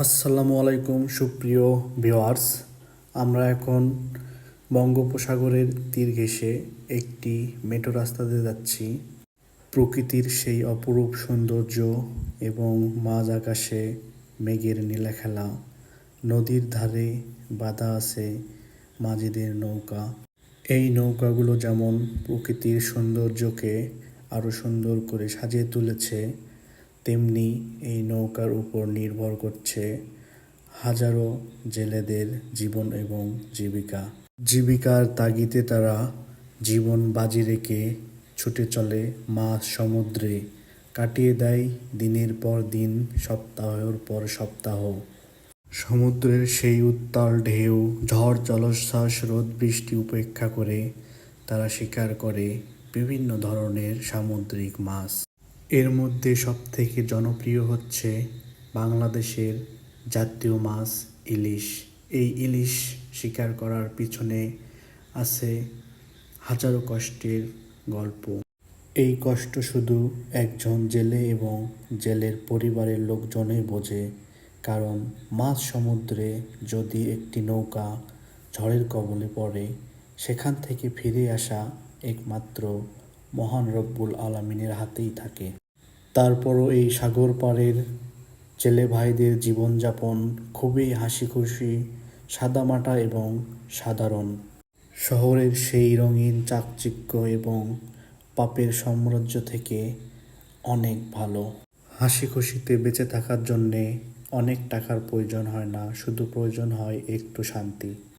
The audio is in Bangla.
আসসালামু আলাইকুম, সুপ্রিয় ভিওয়ার্স আমরা এখন বঙ্গোপসাগরের তীর ঘেঁষে একটি মেঠো রাস্তাতে যাচ্ছি। প্রকৃতির সেই অপরূপ সৌন্দর্য এবং মাঝ আকাশে মেঘের নীলা খেলা। নদীর ধারে বাঁধা আছে মাঝিদের নৌকা। এই নৌকাগুলো যেমন প্রকৃতির সৌন্দর্যকে আরও সুন্দর করে সাজিয়ে তুলেছে তেমনি এই নৌকার উপর নির্ভর করছে হাজারো জেলেদের জীবন এবং জীবিকা। জীবিকার তাগিদে তারা জীবন বাজি রেখে ছুটে চলে মাছ সমুদ্রে। কাটিয়ে দেয় দিনের পর দিন, সপ্তাহের পর সপ্তাহ। সমুদ্রের সেই উত্তাল ঢেউ, ঝড়, জলোচ্ছ্বাস, রোদ, বৃষ্টি উপেক্ষা করে তারা শিকার করে বিভিন্ন ধরনের সামুদ্রিক মাছ। এর মধ্যে সবথেকে জনপ্রিয় হচ্ছে বাংলাদেশের জাতীয় মাছ ইলিশ। এই ইলিশ শিকার করার পিছনে আছে হাজারো কষ্টের গল্প। এই কষ্ট শুধু একজন জেলে এবং জেলের পরিবারের লোকজনই বোঝে, কারণ মাঝ সমুদ্রে যদি একটি নৌকা ঝড়ের কবলে পড়ে, সেখান থেকে ফিরে আসা একমাত্র মহান রব্বুল আলামিনের হাতেই থাকে। তারপরও এই সাগর পাড়ের জেলে ভাইদের জীবনযাপন খুবই হাসি খুশি সাদামাটা এবং সাধারণ। শহরের সেই রঙিন চাকচিক্য এবং পাপের সাম্রাজ্য থেকে অনেক ভালো। হাসি খুশিতে বেঁচে থাকার জন্যে অনেক টাকার প্রয়োজন হয় না, শুধু প্রয়োজন হয় একটু শান্তি।